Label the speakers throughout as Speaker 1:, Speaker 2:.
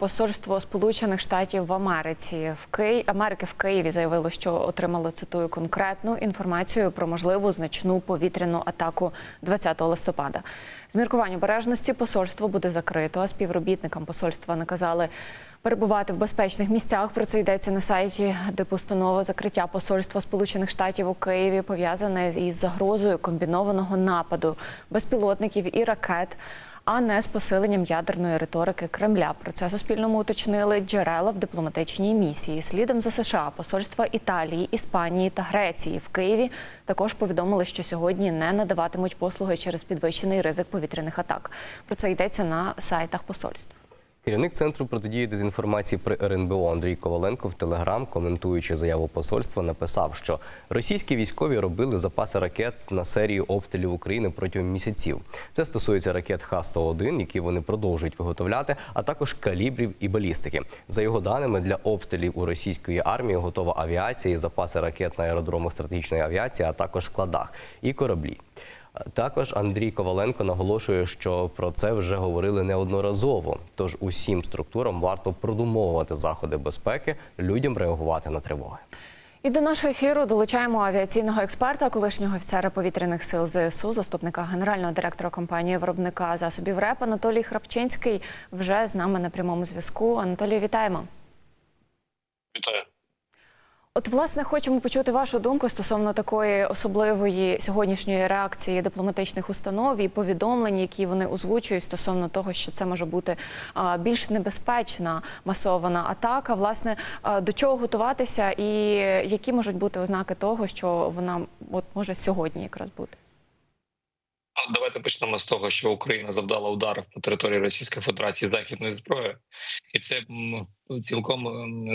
Speaker 1: Посольство Сполучених Штатів в Америці в Києві Америки в Києві заявило, що отримало цитую конкретну інформацію про можливу значну повітряну атаку 20 листопада. З міркувань обережності посольство буде закрито, а співробітникам посольства наказали перебувати в безпечних місцях. Про це йдеться на сайті, де постанова закриття посольства Сполучених Штатів у Києві пов'язане із загрозою комбінованого нападу безпілотників і ракет а не з посиленням ядерної риторики Кремля. Про це Суспільному уточнили джерела в дипломатичній місії. Слідом за США посольства Італії, Іспанії та Греції в Києві також повідомили, що сьогодні не надаватимуть послуги через підвищений ризик повітряних атак. Про це йдеться на сайтах посольств.
Speaker 2: Керівник центру протидії дезінформації при РНБО Андрій Коваленко в Телеграм, коментуючи заяву посольства, написав, що російські військові робили запаси ракет на серію обстрілів України протягом місяців. Це стосується ракет Х-101, які вони продовжують виготовляти, а також калібрів і балістики. За його даними, для обстрілів у російської армії готова авіація і запаси ракет на аеродромах стратегічної авіації, а також складах і кораблі. Також Андрій Коваленко наголошує, що про це вже говорили неодноразово. Тож усім структурам варто продумовувати заходи безпеки, людям реагувати на тривоги.
Speaker 1: І до нашого ефіру долучаємо авіаційного експерта, колишнього офіцера повітряних сил ЗСУ, заступника генерального директора компанії виробника засобів РЕП Анатолій Храпчинський вже з нами на прямому зв'язку. Анатолій, вітаємо.
Speaker 3: Вітаю.
Speaker 1: От, власне, хочемо почути вашу думку стосовно такої особливої сьогоднішньої реакції дипломатичних установ і повідомлень, які вони озвучують стосовно того, що це може бути більш небезпечна масована атака. Власне, до чого готуватися, і які можуть бути ознаки того, що вона от може сьогодні якраз бути?
Speaker 3: Давайте почнемо з того, що Україна завдала ударів по території Російської Федерації західної зброї, і це цілком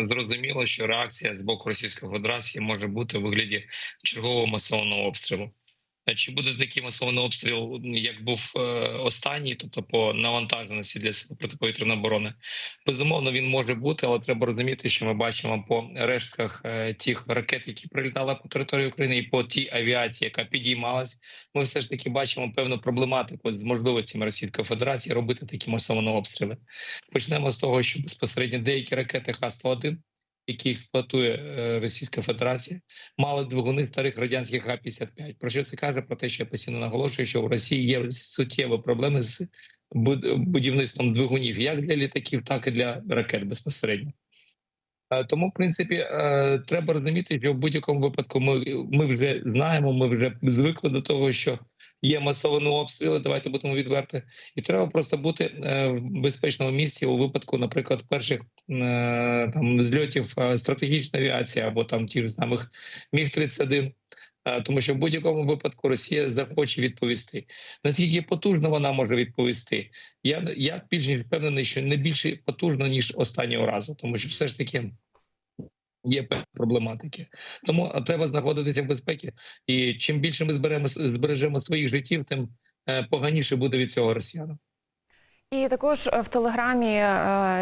Speaker 3: зрозуміло, що реакція з боку Російської Федерації може бути у вигляді чергового масованого обстрілу. Е, Чи буде такий масований обстріл, як був е, останній, тобто по навантаженості для протиповітряної оборони? Безумовно, він може бути, але треба розуміти, що ми бачимо по рештках е, тих ракет, які прилітали по території України, і по тій авіації, яка підіймалась, ми все ж таки бачимо певну проблематику з можливостями Російської Федерації робити такі масовані обстріли. Почнемо з того, що безпосередньо деякі ракети Х-101, які експлуатує е, Російська Федерація, мали двигуни старих радянських Х-55. Про що це каже? Про те, що я постійно наголошую, що в Росії є суттєві проблеми з будівництвом двигунів як для літаків, так і для ракет безпосередньо. Е, Тому, в принципі, е, треба розуміти, що в будь-якому випадку ми, ми вже знаємо, ми вже звикли до того, що є масовані обстріли. Давайте будемо відверти, і треба просто бути е, в безпечному місці у випадку, наприклад, перших е, там зльотів е, стратегічної авіації або там ж самих міг 31 Е, тому що в будь-якому випадку Росія захоче відповісти. Наскільки потужно вона може відповісти? Я я більш ніж впевнений, що не більше потужно ніж останнього разу, тому що все ж таки. Є проблематики, тому треба знаходитися в безпеці. І чим більше ми зберемо збережемо своїх життів, тим е, поганіше буде від цього росіянам.
Speaker 1: І також е, в телеграмі е,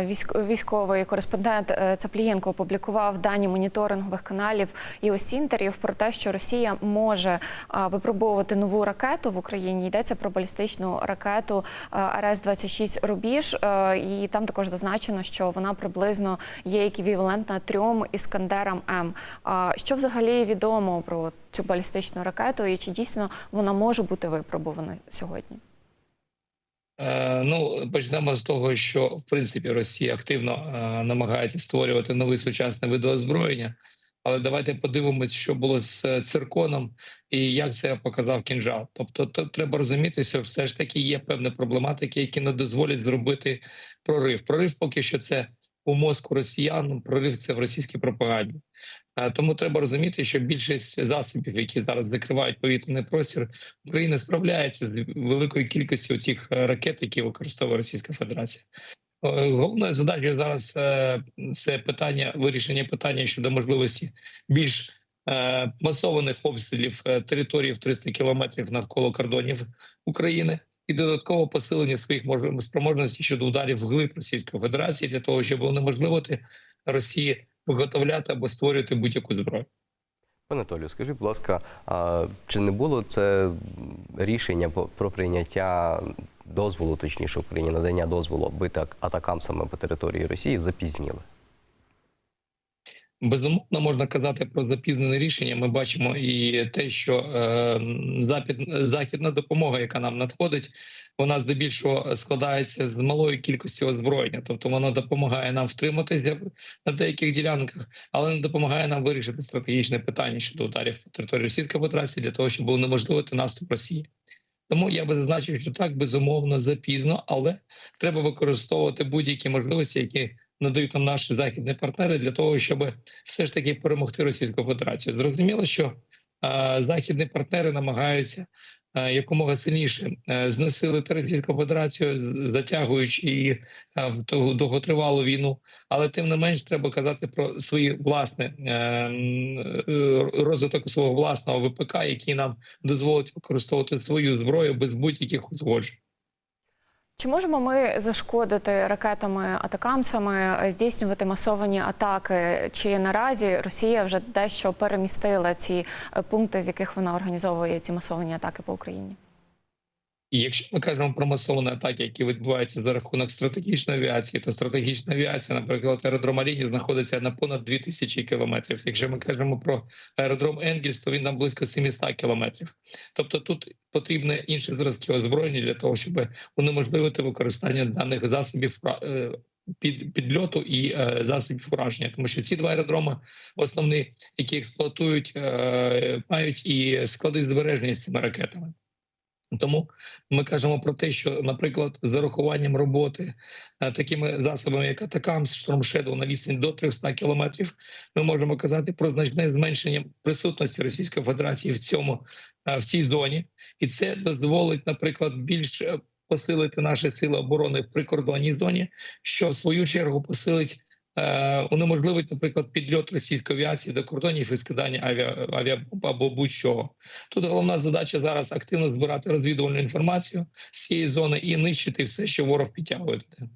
Speaker 1: військ- військовий кореспондент е, Цаплієнко опублікував дані моніторингових каналів і осінтерів про те, що Росія може випробовувати нову ракету в Україні. Йдеться про балістичну ракету РС 26 Рубіж, і там також зазначено, що вона приблизно є еквівалентна трьом іскандерам М. Що взагалі відомо про цю балістичну ракету, і чи дійсно вона може бути випробована сьогодні?
Speaker 3: Е, Ну, почнемо з того, що в принципі Росія активно е, намагається створювати новий сучасне вид озброєння. Але давайте подивимось, що було з е, цирконом і як це показав кінжал. Тобто, то треба розуміти, що все ж таки є певні проблематики, які не дозволять зробити прорив. Прорив поки що це у мозку росіян, прорив це в російській пропаганді. Е, Тому треба розуміти, що більшість засобів, які зараз закривають повітряний простір, Україна справляється з великою кількістю цих е, ракет, які використовує Російська Федерація. Е, Головною задачею зараз це питання вирішення питання щодо можливості більш масованих обстрілів території в 300 кілометрів навколо кордонів України і додатково посилення своїх мож- спроможностей щодо ударів вглиб Російської Федерації для того, щоб унеможливити Росії виготовляти або створювати будь-яку зброю.
Speaker 2: Пане Толю, скажіть, будь ласка, а чи не було це рішення про прийняття дозволу, точніше Україні надання дозволу бити атакам саме по території Росії запізніли.
Speaker 3: Безумовно, можна казати про запізнене рішення. Ми бачимо і те, що е, запід, західна допомога, яка нам надходить, вона здебільшого складається з малої кількості озброєння, тобто вона допомагає нам втриматися на деяких ділянках, але не допомагає нам вирішити стратегічне питання щодо ударів по території Російської Федерації для того, щоб унеможливити наступ Росії. Тому я би зазначив, що так безумовно запізно, але треба використовувати будь-які можливості, які надають нам наші західні партнери для того, щоб все ж таки перемогти Російську Федерацію. Зрозуміло, що е, західні партнери намагаються е, якомога сильніше е, знесилити Російську Федерацію, затягуючи її в ту довготривалу війну. Але тим не менш треба казати про свої власне розвиток свого власного ВПК, який нам дозволить використовувати свою зброю без будь-яких узгоджень.
Speaker 1: Чи можемо ми зашкодити ракетами атакамцями, здійснювати масовані атаки? Чи наразі Росія вже дещо перемістила ці е, пункти, з яких вона організовує ці масовані атаки по Україні?
Speaker 3: І якщо ми кажемо про масовані атаки, які відбуваються за рахунок стратегічної авіації, то стратегічна авіація, наприклад, аеродром Аліні знаходиться на понад 2000 кілометрів. Якщо ми кажемо про аеродром Енгельс, то він на близько 700 кілометрів. Тобто тут потрібні інші зразки озброєння для того, щоб унеможливити використання даних засобів е, під підльоту і е, засобів ураження, тому що ці два аеродроми основні, які експлуатують, е, мають і склади збереження з цими ракетами. Тому ми кажемо про те, що, наприклад, з урахуванням роботи е, такими засобами, як Атакамс, Shadow на відстані до 300 кілометрів, ми можемо казати про значне зменшення присутності Російської Федерації в цьому е, в цій зоні, і це дозволить, наприклад, більш е, посилити наші сили оборони в прикордонній зоні, що в свою чергу посилить. Е, Унеможливить, наприклад, підльот російської авіації до кордонів і скидання авіа, авіабомб або будь-чого. Тут головна задача зараз активно збирати розвідувальну інформацію з цієї зони і нищити все, що ворог підтягує туди.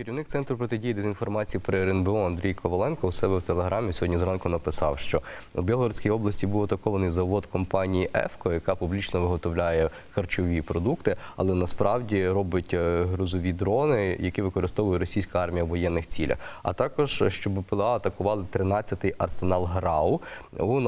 Speaker 2: Керівник центру протидії дезінформації при РНБО Андрій Коваленко у себе в телеграмі сьогодні зранку написав, що у Білгородській області був атакований завод компанії «Ефко», яка публічно виготовляє харчові продукти, але насправді робить е, грузові дрони, які використовує російська армія в воєнних цілях. А також що БПЛА атакували 13-й арсенал ГРАУ у е,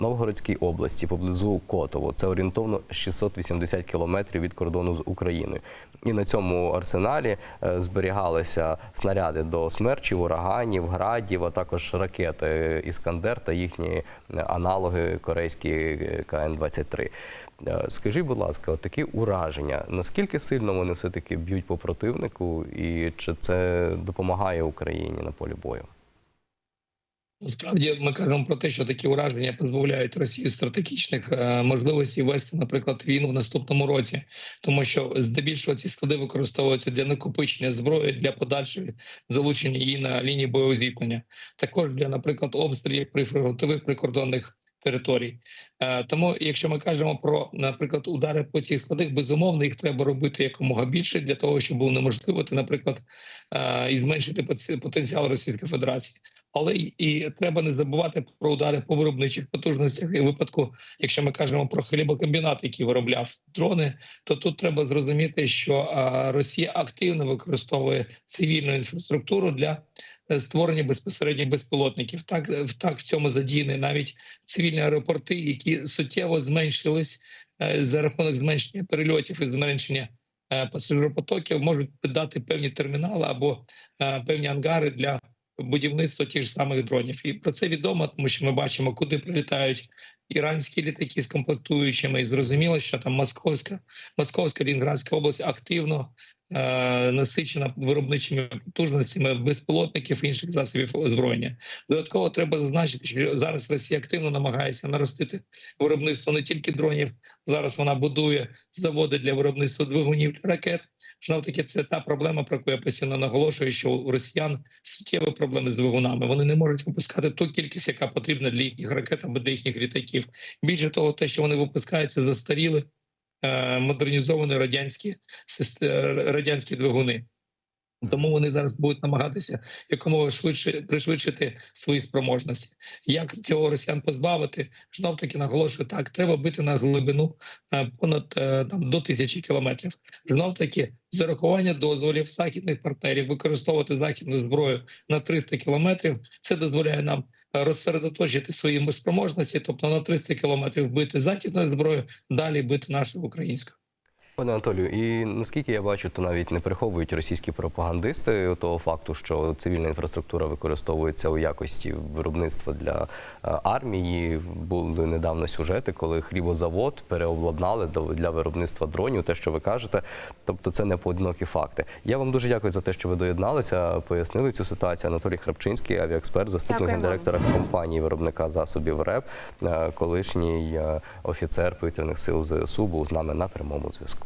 Speaker 2: Новгородській області поблизу Котово. Це орієнтовно 680 кілометрів від кордону з Україною. І на цьому арсеналі е, зберігалися снаряди до смерчів, ураганів, градів, а також ракети Іскандер та їхні аналоги корейські е, КН-23. Е, Скажіть, будь ласка, такі ураження, наскільки сильно вони все-таки б'ють по противнику, і чи це допомагає Україні на полі бою?
Speaker 3: Насправді ми кажемо про те, що такі ураження позбавляють Росію стратегічних е, можливостей вести, наприклад, війну в наступному році, тому що здебільшого ці склади використовуються для накопичення зброї для подальшого залучення її на лінії бойового зіткнення, також для, наприклад, обстрілів прифронтових прикордонних територій. Е, Тому, якщо ми кажемо про, наприклад, удари по цих складах, безумовно їх треба робити якомога більше для того, щоб унеможливити, наприклад, е, і зменшити потенціал Російської Федерації. Але і треба не забувати про удари по виробничих потужностях. І випадку, якщо ми кажемо про хлібокомбінат, який виробляв дрони, то тут треба зрозуміти, що Росія активно використовує цивільну інфраструктуру для е, створення безпосередньо безпілотників. Так, в- так в цьому задіяні навіть цивільні аеропорти, які суттєво зменшились е, за рахунок зменшення перельотів і зменшення. е, Пасажиропотоків можуть дати певні термінали або е, певні ангари для будівництва тих ж самих дронів. І про це відомо, тому що ми бачимо, куди прилітають іранські літаки з комплектуючими. І зрозуміло, що там Московська, Московська Лінградська область активно насичена виробничими потужностями безпілотників і інших засобів озброєння. Додатково треба зазначити, що зараз Росія активно намагається наростити виробництво не тільки дронів. Зараз вона будує заводи для виробництва двигунів ракет. Знов таки, це та проблема, про яку я постійно наголошую, що у росіян суттєві проблеми з двигунами. Вони не можуть випускати ту кількість, яка потрібна для їхніх ракет або для їхніх літаків. Більше того, те, що вони випускають, це застаріли е, модернізовані радянські е, радянські двигуни. Тому вони зараз будуть намагатися якомога швидше пришвидшити свої спроможності. Як цього росіян позбавити? Знов таки наголошую, так треба бити на глибину е, понад е, там до тисячі кілометрів. Знов таки з урахування дозволів західних партнерів використовувати західну зброю на 300 кілометрів. Це дозволяє нам е, розсередоточити свої спроможності, тобто на 300 кілометрів бити західною зброєю, далі бити нашу українську.
Speaker 2: Пане Анатолію, і наскільки я бачу, то навіть не приховують російські пропагандисти того факту, що цивільна інфраструктура використовується у якості виробництва для е, армії. Були недавно сюжети, коли хлібозавод переобладнали для виробництва дронів. Те, що ви кажете, тобто це не поодинокі факти. Я вам дуже дякую за те, що ви доєдналися, пояснили цю ситуацію. Анатолій Храпчинський, авіаексперт, заступник гендиректора компанії виробника засобів РЕП, е, колишній е, офіцер повітряних сил ЗСУ, був з нами на прямому зв'язку.